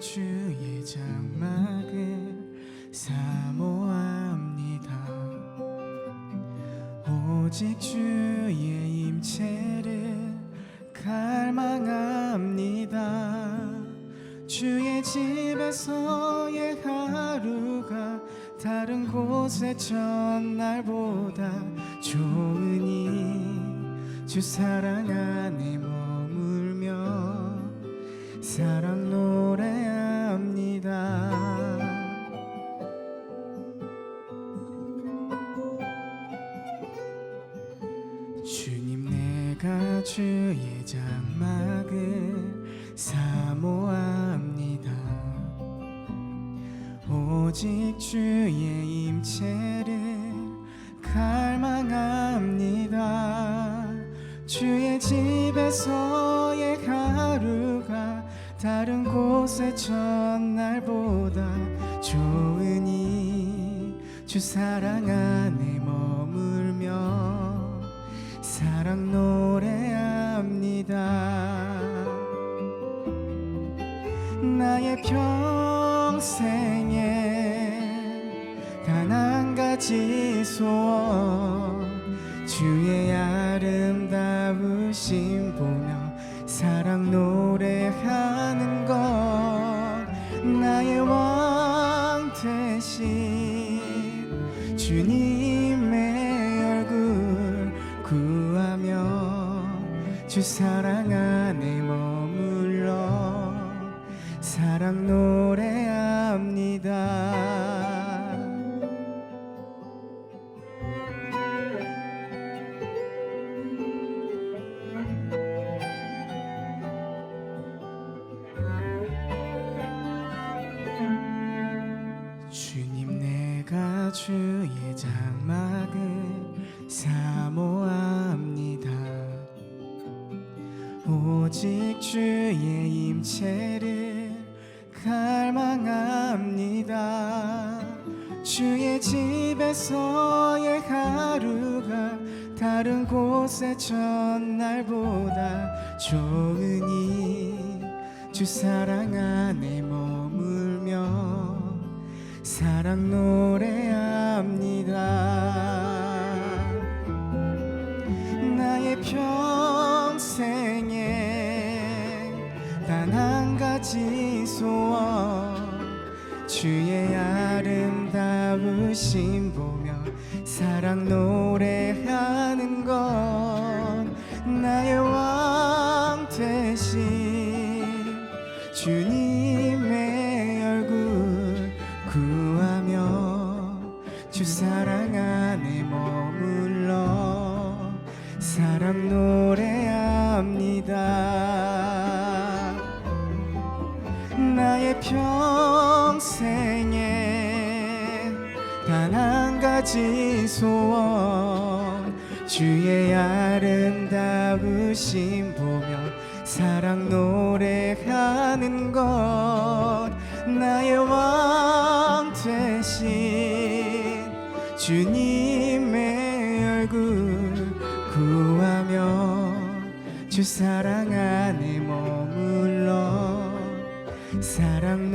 주의 장막을 사모합니다. 오직 주의 임재를 갈망합니다. 주의 집에서의 하루가 다른 곳의 첫날보다 좋으니 주 사랑 안에 머물며 사랑 노래 합니다. 주님 내가 주의 장막을 사모합니다. 오직 주의 임재를 갈망합니다. 주의 집에서의 하루가 다른 곳의 첫날보다 좋으니 주 사랑 안에 머물며 사랑 노래합니다. 나의 평생에 단 한 가지 소원 주의 아름다우심 보며 사랑 노래하는 것 나의 왕 되신 주님의 얼굴 구하며 주 사랑 안에 머물러 사랑 노래합니다 주의 장막을 사모합니다. 오직 주의 임재를 갈망합니다. 주의 집에서의 하루가 다른 곳의 첫날보다 좋으니 주 사랑 안에 머물며 사랑 노래 합니다. 나의 평생에 단 한 가지 소원 주의 아름다우심 보며 사랑 노래하는 것. 나의 왕 되신 주님 주 사랑 안에 머물러 사랑 노래합니다. 나의 평생에 단 한 가지 소원 주의 아름다우심 보며 사랑 노래하는 것 나의 왕 주님의 얼굴 구하며 주 사랑 안에 머물러 사랑